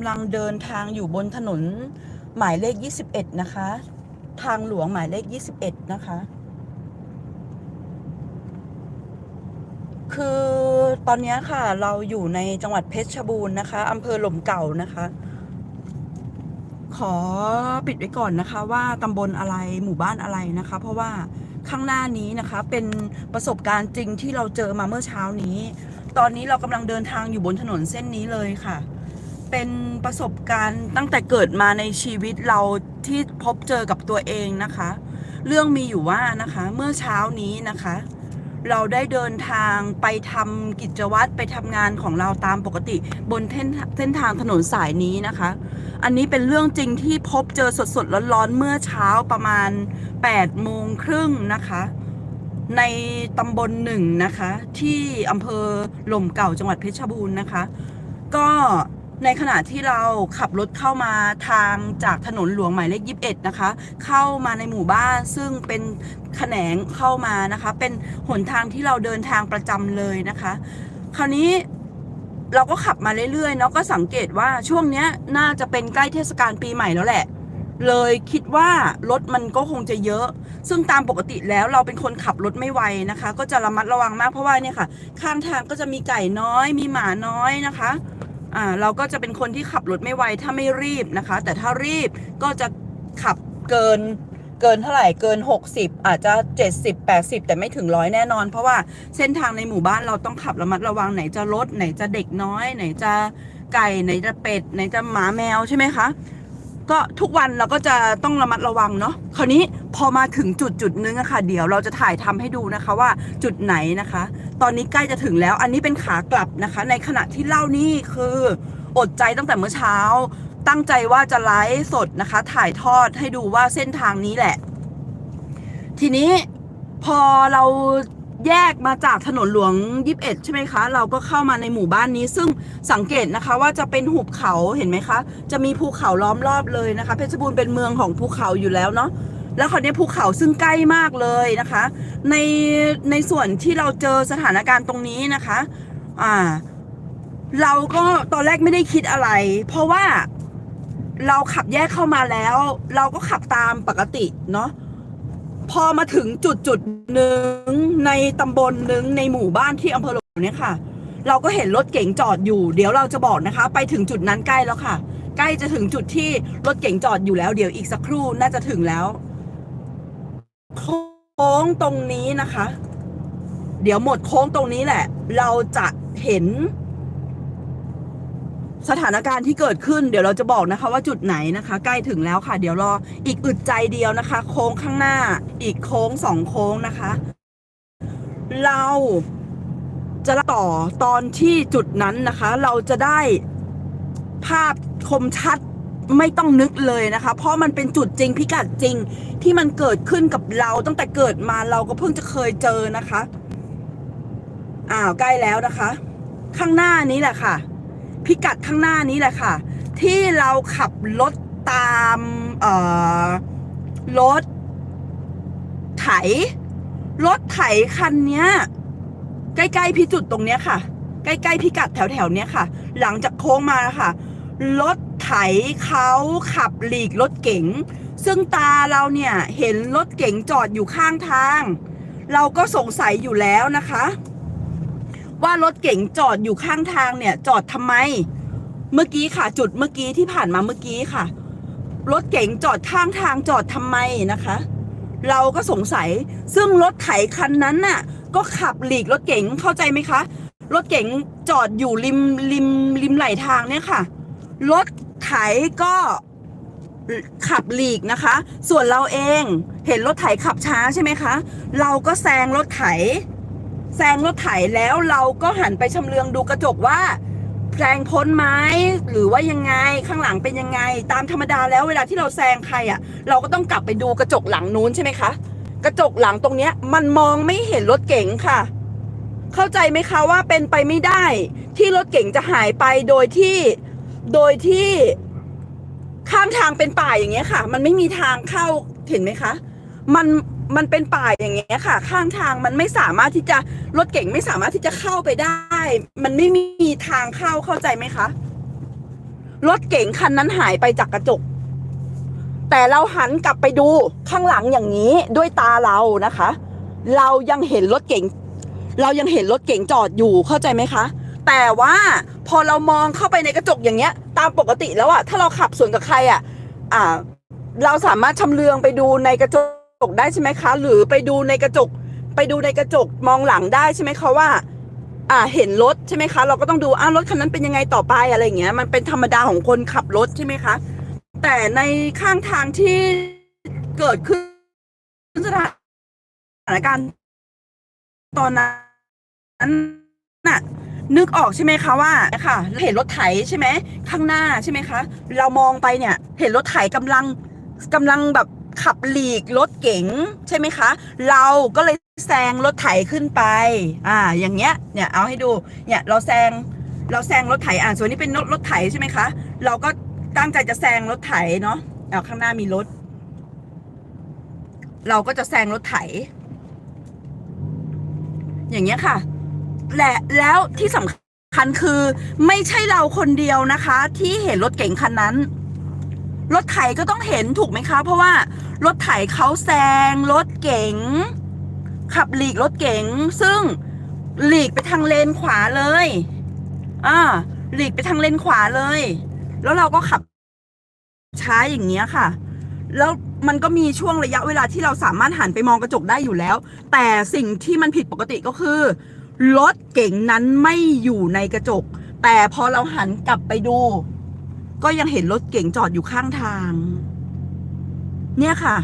ำลังเดินทางอยู่บนถนนหมายเลข 21 นะคะ ทางหลวงหมายเลข 21 นะคะ คือตอนนี้ค่ะ เราอยู่ในจังหวัดเพชรบูรณ์นะคะอำเภอหล่มเก่านะคะ ขอปิดไว้ก่อนนะคะว่าตำบลอะไรหมู่บ้านอะไรนะคะ เพราะว่าข้างหน้านี้นะคะเป็นประสบการณ์จริงที่เราเจอมาเมื่อเช้านี้ ตอนนี้เรากำลังเดินทางอยู่บนถนนเส้นนี้เลยค่ะ เป็นประสบการณ์ตั้งแต่เกิดมาในชีวิตเราที่พบเจอกับตัวเองนะคะ เรื่องมีอยู่ว่านะคะเมื่อเช้านี้นะคะ เราได้เดินทางไปทำกิจวัตรไปทำงานของเราตามปกติบนเส้นทางถนนสายนี้นะคะ อันนี้เป็นเรื่องจริงที่พบเจอสดๆร้อนๆเมื่อเช้าประมาณ8โมงครึ่งนะคะในตำบลหนึ่งนะคะ ที่อำเภอหล่มเก่าจังหวัดเพชรบูรณ์นะคะ ก็ ในขณะที่เราขับรถเข้ามาทางจากถนนหลวงหมายเลข21นะคะ เข้ามาในหมู่บ้านซึ่งเป็นแขนงเข้ามานะคะ เป็นหนทางที่เราเดินทางประจำเลยนะคะ คราวนี้เราก็ขับมาเรื่อยๆเนาะก็สังเกตว่าช่วงเนี้ยน่าจะเป็นใกล้เทศกาลปีใหม่แล้วแหละ เลยคิดว่ารถมันก็คงจะเยอะ ซึ่งตามปกติแล้วเราเป็นคนขับรถไม่ไวนะคะ ก็จะระมัดระวังมากเพราะว่าเนี่ยค่ะ ข้างทางก็จะมีไก่น้อย มีหมาน้อยนะคะ อ่าเราก็จะเป็นคนที่ขับรถไม่ไวถ้าไม่รีบนะคะ แต่ถ้ารีบก็จะขับเกินเกินเท่าไหร่เกิน 60 อาจจะ 70 80 แต่ไม่ถึงร้อยแน่นอน เพราะว่าเส้นทางในหมู่บ้านเราต้องขับระมัดระวังไหนจะรถไหนจะเด็กน้อย ไหนจะไก่ไหนจะเป็ดไหนจะหมาแมวใช่ไหมคะ ก็ทุกวันเราก็จะต้องระมัดระวังเนาะคราวนี้พอมาถึงจุดจุดนึงอะค่ะ เดี๋ยวเราจะถ่ายทำให้ดูนะคะว่าจุดไหนนะคะ ตอนนี้ใกล้จะถึงแล้วอันนี้เป็นขากลับนะคะ ในขณะที่เล่านี่คืออดใจตั้งแต่เมื่อเช้า ตั้งใจว่าจะไลฟ์สดนะคะ ถ่ายทอดให้ดูว่าเส้นทางนี้แหละ ทีนี้พอเรา แยกมาจากถนนหลวง 21 ใช่ไหมคะ เราก็เข้ามาในหมู่บ้านนี้ ซึ่งสังเกตนะคะว่าจะเป็นหุบเขาเห็นไหมคะ จะมีภูเขาล้อมรอบเลยนะคะ เพชรบูรณ์เป็นเมืองของภูเขาอยู่แล้วเนาะ แล้วคราวนี้ภูเขาซึ่งใกล้มากเลยนะคะ ในในส่วนที่เราเจอสถานการณ์ตรงนี้นะคะ อ่า เราก็ตอนแรกไม่ได้คิดอะไร เพราะว่าเราขับแยกเข้ามาแล้ว เราก็ขับตามปกติเนาะ พอมาถึงจุดจุดหนึ่งในตำบลหนึ่งในหมู่บ้านที่อำเภอหลวงเนี่ยค่ะ เราก็เห็นรถเก๋งจอดอยู่ เดี๋ยวเราจะบอกนะคะ ไปถึงจุดนั้นใกล้แล้วค่ะ ใกล้จะถึงจุดที่รถเก๋งจอดอยู่แล้ว เดี๋ยวอีกสักครู่น่าจะถึงแล้วโค้งตรงนี้นะคะ เดี๋ยวหมดโค้งตรงนี้แหละ เราจะเห็น สถานการณ์ที่เกิดขึ้นเดี๋ยวเราจะบอกนะคะว่าจุดไหนนะคะ ใกล้ถึงแล้วค่ะ เดี๋ยวรออีกอึดใจเดียวนะคะ โค้งข้างหน้า อีกโค้งสองโค้งนะคะ เราจะต่อตอนที่จุดนั้นนะคะ เราจะได้ภาพคมชัดไม่ต้องนึกเลยนะคะ เพราะมันเป็นจุดจริงพิกัดจริงที่มันเกิดขึ้นกับเราตั้งแต่เกิดมาเราก็เพิ่งจะเคยเจอนะคะอ้าวใกล้แล้วนะคะ ข้างหน้านี้แหละค่ะ พิกัดข้างหน้านี้แหละค่ะ ที่เราขับรถตามรถไถ รถไถคันเนี้ย ใกล้ๆพิจุดตรงเนี้ยค่ะ ใกล้ๆพิกัดแถวๆเนี้ยค่ะ หลังจากโค้งมาค่ะ รถไถเขาขับหลีกรถเก๋ง ซึ่งตาเราเนี่ยเห็นรถเก๋งจอดอยู่ข้างทาง เราก็สงสัยอยู่แล้วนะคะ ว่ารถเก๋งจอดอยู่ข้างทางเนี่ย จอดทำไม เมื่อกี้ค่ะ จุดเมื่อกี้ที่ผ่านมาเมื่อกี้ค่ะ รถเก๋งจอดข้างทางจอดทำไมนะคะ เราก็สงสัยซึ่งรถไถคันนั้นน่ะ ก็ขับหลีกรถเก๋งเข้าใจไหมคะ รถเก๋งจอดอยู่ริมริมริมไหลทางเนี่ยค่ะ รถไถก็ขับหลีกนะคะ ส่วนเราเองเห็นรถไถขับช้าใช่ไหมคะ เราก็แซงรถไถ แซงรถไถแล้วเราก็หันไปชำเลืองดูกระจกว่าแซงพ้นไหมหรือว่ายังไงข้างหลังเป็นยังไง ตามธรรมดาแล้วเวลาที่เราแซงใครอะ่ะ เราก็ต้องกลับไปดูกระจกหลังนู้นใช่ไหมคะ กระจกหลังตรงเนี้ยมันมองไม่เห็นรถเก๋งค่ะ เข้าใจไหมคะว่าเป็นไปไม่ได้ ที่รถเก๋งจะหายไปโดยที่ โดยที่ข้างทางเป็นป่าอย่างเงี้ยค่ะ มันไม่มีทางเข้าเห็นไหมคะ มัน มันเป็นป่าอย่างเงี้ยค่ะ ข้างทางมันไม่สามารถที่จะรถเก่งไม่สามารถที่จะเข้าไปได้ มันไม่มีทางเข้าเข้าใจไหมคะรถเก๋งคันนั้นหายไปจากกระจก แต่เราหันกลับไปดูข้างหลังอย่างนี้ด้วยตาเรานะคะ เรายังเห็นรถเก๋งเรายังเห็นรถเก๋งจอดอยู่เข้าใจไหมคะ แต่ว่าพอเรามองเข้าไปในกระจกอย่างเงี้ย ตามปกติแล้วอะถ้าเราขับสวนกับใครอะอ่า เราสามารถชำเลืองไปดูในกระจก กได้ใช่ไหมคะ หรือไปดูในกระจก ไปดูในกระจกมองหลังได้ใช่ไหมคะว่า อ่าเห็นรถใช่ไหมคะ เราก็ต้องดูอ้าวรถคันนั้นเป็นยังไงต่อไปอะไรอย่างเงี้ย มันเป็นธรรมดาของคนขับรถใช่ไหมคะ แต่ในข้างทางที่เกิดขึ้นสถานการณ์ตอนนั้นน่ะนึกออกใช่ไหมคะว่าค่ะ เห็นรถไถใช่ไหมข้างหน้าใช่ไหมคะ เรามองไปเนี่ย เห็นรถไถกำลังกำลังแบบ ขับหลีกรถเก๋งใช่ไหมคะ เราก็เลยแซงรถไถขึ้นไป อ่า อย่างเงี้ย เนี่ยเอาให้ดู เนี่ยเราแซงเราแซงรถไถอ่าส่วนนี้เป็นรถรถไถใช่ไหมคะ เราก็ตั้งใจจะแซงรถไถเนาะเอาข้างหน้ามีรถ เราก็จะแซงรถไถ อย่างเงี้ยค่ะและแล้วที่สำคัญคือไม่ใช่เราคนเดียวนะคะ ที่เห็นรถเก๋งคันนั้น รถไถก็ต้องเห็นถูกไหมคะ เพราะว่ารถไถเขาแซงรถเก๋งขับหลีกรถเก๋งซึ่งหลีกไปทางเลนขวาเลยอ่าหลีกไปทางเลนขวาเลย แล้วเราก็ขับ ช้าอย่างเงี้ยค่ะ แล้วมันก็มีช่วงระยะเวลาที่เราสามารถหันไปมองกระจกได้อยู่แล้ว แต่สิ่งที่มันผิดปกติก็คือรถเก๋งนั้นไม่อยู่ในกระจก แต่พอเราหันกลับไปดู ก็ยังเห็นรถเก๋งจอดอยู่ข้างทาง เนี่ยค่ะ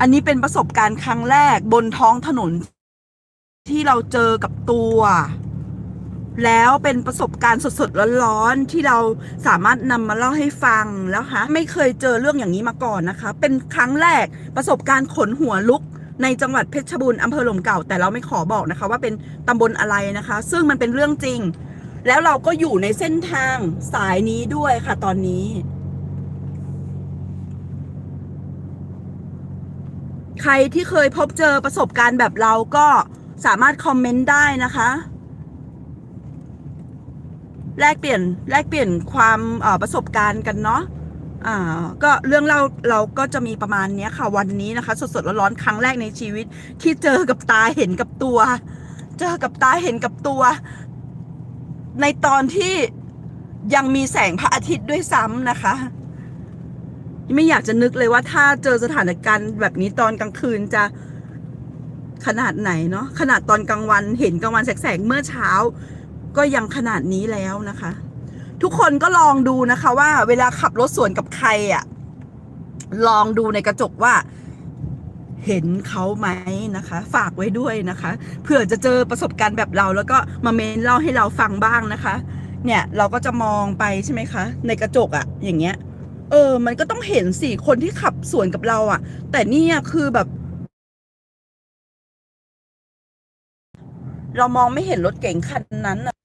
อันนี้เป็นประสบการณ์ครั้งแรกบนท้องถนน ที่เราเจอกับตัว แล้วเป็นประสบการณ์สดๆร้อนๆที่เราสามารถนำมาเล่าให้ฟังแล้วคะไม่เคยเจอเรื่องอย่างนี้มาก่อนนะคะ เป็นครั้งแรกประสบการณ์ขนหัวลุกในจังหวัดเพชรบูรณ์อำเภอหลมเก่าแต่เราไม่ขอบอกนะคะ ว่าเป็นตำบลอะไรนะคะ ซึ่งมันเป็นเรื่องจริง แล้วเราก็อยู่ในเส้นทางสายนี้ด้วยค่ะตอนนี้ ใครที่เคยพบเจอประสบการณ์แบบเราก็สามารถคอมเมนต์ได้นะคะ แลกเปลี่ยนแลกเปลี่ยนความประสบการณ์กันเนาะอ่าก็เรื่องเราเราก็จะมีประมาณนี้ค่ะวันนี้นะคะ สดๆร้อนๆครั้งแรกในชีวิต ที่เจอกับตาเห็นกับตัว เจอกับตาเห็นกับตัว ในตอนที่ยังมีแสงพระอาทิตย์ด้วยซ้ำนะคะ ไม่อยากจะนึกเลยว่าถ้าเจอสถานการณ์แบบนี้ตอนกลางคืนจะขนาดไหนเนาะขนาดตอนกลางวันเห็นกลางวันแสงเมื่อเช้า ก็ยังขนาดนี้แล้วนะคะ ทุกคนก็ลองดูนะคะว่าเวลาขับรถสวนกับใครอะลองดูในกระจกว่า เห็นเขาไหมนะคะ ฝากไว้ด้วยนะคะเผื่อจะเจอประสบการณ์แบบเรา แล้วก็มาเมนเล่าให้เราฟังบ้างนะคะ เนี่ยเราก็จะมองไปใช่ไหมคะ ในกระจกอะอย่างเงี้ย เออ มันก็ต้องเห็นสิคนที่ขับสวนกับเราอะ่ะแต่เนี่ยคือแบบ เรามองไม่เห็นรถเก๋งคันนั้นอะ